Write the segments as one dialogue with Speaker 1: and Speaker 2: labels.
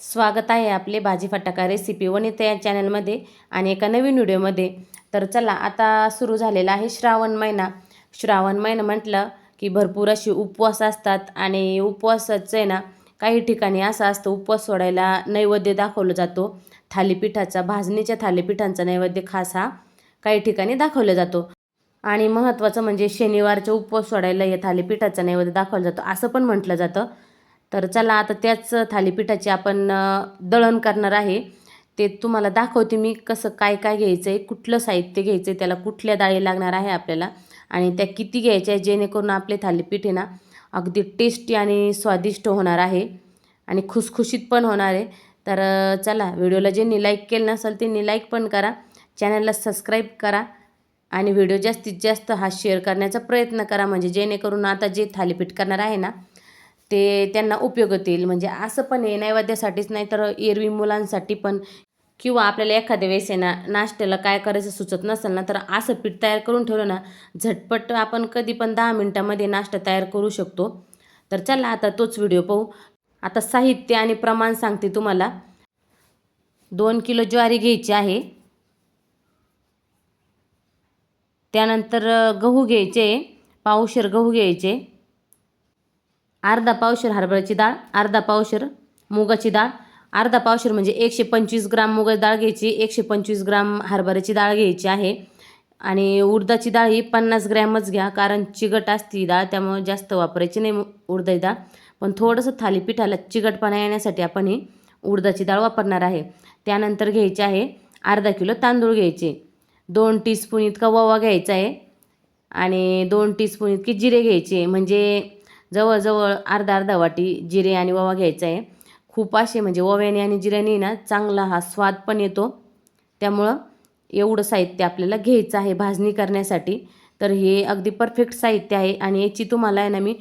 Speaker 1: स्वागत आहे आपले भाजी फटाका रेसिपी वनिता या चॅनलमध्ये आणि एका नवीन व्हिडिओमध्ये. तर चला आता सुरू झालेला आहे श्रावण महिना. श्रावण महिना म्हटलं की भरपूर असे उपवास असतात आणि उपवासाचं आहे ना काही ठिकाणी असं असतं उपवास सोडायला नैवेद्य दाखवला जातो. थालीपीठाचा भाजणीच्या थालीपीठांचा नैवेद्य खास हा काही ठिकाणी दाखवला जातो. आणि महत्त्वाचं म्हणजे शनिवारच्या उपवास सोडायला या थालीपीठाचा नैवेद्य दाखवला जातो. असं पण म्हटलं जातं. तर चला आता त्याच थालीपीठाची आपण दळण करणार आहे. ते तुम्हाला दाखवते मी कसं काय काय घ्यायचं आहे कुठलं साहित्य घ्यायचं आहे त्याला कुठल्या डाळी लागणार आहे आपल्याला आणि त्या किती घ्यायच्या आहे जेणेकरून आपले थालीपीठ आहे ना अगदी टेस्टी आणि स्वादिष्ट होणार आहे आणि खुसखुशीत पण होणार आहे. तर चला व्हिडिओला ज्यांनी लाईक केलं नसेल त्यांनी लाईक पण करा चॅनलला सबस्क्राईब करा आणि व्हिडिओ जास्तीत जास्त हा शेअर करण्याचा प्रयत्न करा. म्हणजे जेणेकरून आता जे थालीपीठ करणार आहे ना ते त्यांना उपयोग येईल म्हणजे असं पण आहे नैवेद्यासाठीच नाही तर एरवी मुलांसाठी पण. किंवा आपल्याला एखाद्या वेळेस आहे ना नाश्त्याला काय करायचं सुचत नसेल ना तर असं पीठ तयार करून ठेवलं ना झटपट आपण कधी पण दहा मिनटामध्ये नाश्ता तयार करू शकतो. तर चला आता तोच व्हिडिओ पाहू. आता साहित्य आणि प्रमाण सांगते तुम्हाला. दोन किलो ज्वारी घ्यायची आहे. त्यानंतर गहू घ्यायचे. पावशेर गहू घ्यायचे. अर्धा पावशेर हरभऱ्याची डाळ अर्धा पावशेर मुगाची डाळ अर्धा पावशेर म्हणजे एकशे पंचवीस ग्राम मुगाची डाळ घ्यायची एकशे पंचवीस ग्राम हरभऱ्याची डाळ घ्यायची आहे. आणि उडदाची डाळ ही पन्नास ग्रॅमच घ्या कारण चिकट असते डाळ त्यामुळे जास्त वापरायची नाही उडदाची डाळ. पण थोडंसं थालीपीठाला चिकटपणा येण्यासाठी आपण ही उडदाची डाळ वापरणार आहे. त्यानंतर घ्यायची आहे अर्धा किलो तांदूळ घ्यायचे. दोन टीस्पून इतका ओवा घ्यायचा आहे. आणि दोन टीस्पून इतके जिरे घ्यायचे. म्हणजे जवळजवळ अर्धा अर्धा वाटी जिरे आणि ओवा घ्यायचा आहे. खूप असे म्हणजे ओव्याने आणि जिऱ्याने ना चांगला हा स्वाद पण येतो. त्यामुळं एवढं साहित्य आपल्याला घ्यायचं आहे भाजणी करण्यासाठी. तर हे अगदी परफेक्ट साहित्य आहे आणि याची तुम्हाला आहे ना मी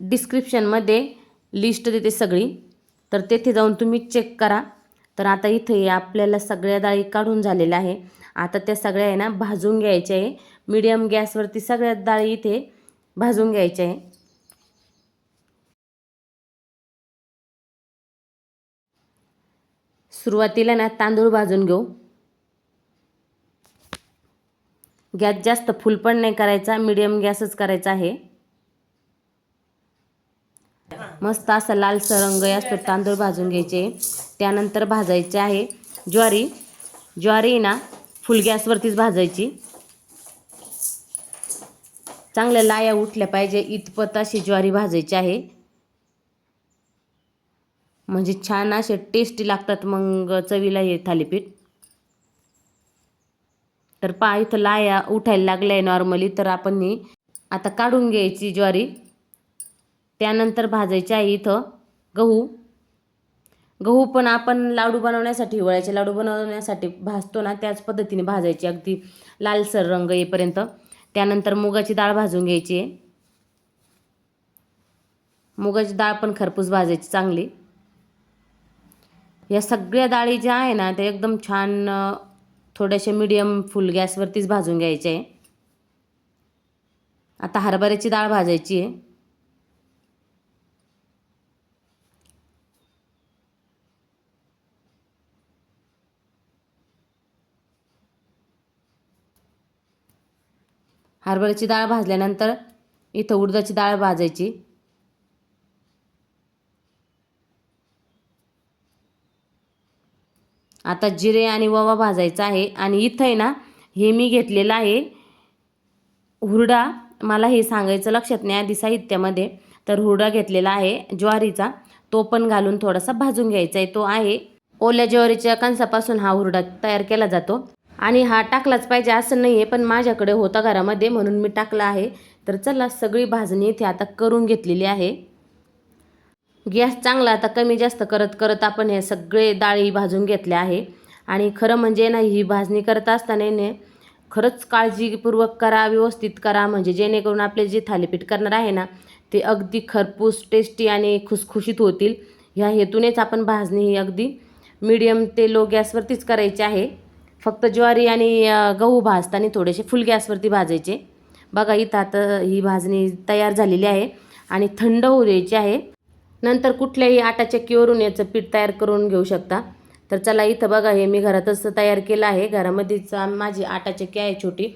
Speaker 1: डिस्क्रिप्शनमध्ये लिस्ट देते सगळी. तर तेथे जाऊन तुम्ही चेक करा. तर आता इथे हे आपल्याला सगळ्या डाळी काढून झालेल्या आहे. आता त्या सगळ्या आहे ना भाजून घ्यायच्या आहे. मीडियम गॅसवरती सगळ्या डाळी इथे भाजून घ्यायच्या आहे. सुरुवातीला ना तांदूळ भाजून घेऊ. गॅस जास्त फुल पण नाही करायचा मीडियम गॅसच करायचा आहे. मस्त असा लाल सरंग असतो तांदूळ भाजून घ्यायचे. त्यानंतर भाजायचे आहे ज्वारी. ज्वारी ना फुल गॅसवरतीच भाजायची. चांगल्या लाया उठल्या पाहिजे इतपत अशी ज्वारी भाजायची आहे. म्हणजे छान असे टेस्टी लागतात मग चवीला हे थालीपीठ. तर पहा इथं लाया उठायला लागल्या आहे नॉर्मली तर आपण नी आता काढून घ्यायची ज्वारी. त्यानंतर भाजायची आहे इथं गहू. गहू पण आपण लाडू बनवण्यासाठी हिवाळ्याचे लाडू बनवण्यासाठी भाजतो ना त्याच पद्धतीने भाजायची. अगदी लालसर रंग येईपर्यंत. त्यानंतर मुगाची डाळ भाजून घ्यायची आहे. मुगाची डाळ पण खरपूस भाजायची चांगली. या सगळ्या डाळी ज्या आहे ना त्या एकदम छान थोड्याशा मीडियम फुल गॅसवरतीच भाजून घ्यायच्या आहे आता हरभऱ्याची डाळ भाजायची आहे. हरभऱ्याची डाळ भाजल्यानंतर इथं उडदाची डाळ भाजायची. आता जिरे आणि ववा भाजायचा आहे आणि इथं आहे ना हे मी घेतलेलं आहे. हुरडा मला हे सांगायचं लक्षात नाही आधी साहित्यामध्ये. तर हुरडा घेतलेला आहे ज्वारीचा. तो पण घालून थोडासा भाजून घ्यायचा आहे तो आहे. ओल्या ज्वारीच्या कणसापासून हा हुरडा तयार केला जातो. आणि हा टाकलाच पाहिजे असं नाही आहे पण माझ्याकडे होता घरामध्ये म्हणून मी टाकला आहे. तर चला सगळी भाजणी इथे आता करून घेतलेली आहे. गॅस चांगला आता कमी जास्त करत करत आपण हे सगळे डाळी भाजून घेतल्या आहे. आणि खरं म्हणजे ना ही भाजणी करत असताना ने खरंच काळजीपूर्वक करा व्यवस्थित करा म्हणजे जेणेकरून आपले जे थालीपीठ करणार आहे ना ते अगदी खरपूस टेस्टी आणि खुसखुशीत होतील. ह्या हेतूनेच आपण भाजणी ही अगदी मीडियम ते लो गॅसवरतीच करायची आहे. फक्त ज्वारी आणि गहू भाजताना थोडेसे फुल गॅसवरती भाजायचे. बघा इथं आता ही भाजणी तयार झालेली आहे आणि थंड होऊ द्यायची आहे. नंतर कुठल्याही आटा चक्कीवरून याचं पीठ तयार करून घेऊ शकता. तर चला इथं बघा हे मी घरातच तयार केलं आहे. घरामध्येच माझी आटा चक्की आहे छोटी.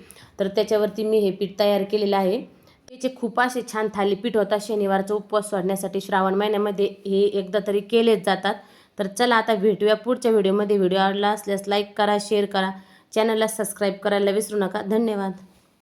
Speaker 1: तर त्याच्यावरती मी हे पीठ तयार केलेलं आहे. त्याचे खूप असे छान थालीपीठ होता शनिवारचा उपवास सोडण्यासाठी श्रावण महिन्यामध्ये हे एकदा तरी केलेच जातात. तर चला आता भेटूया पुढच्या व्हिडिओमध्ये. व्हिडिओ आवडला असल्यास लाईक करा शेअर करा. चॅनलला सबस्क्राईब करायला विसरू नका. धन्यवाद.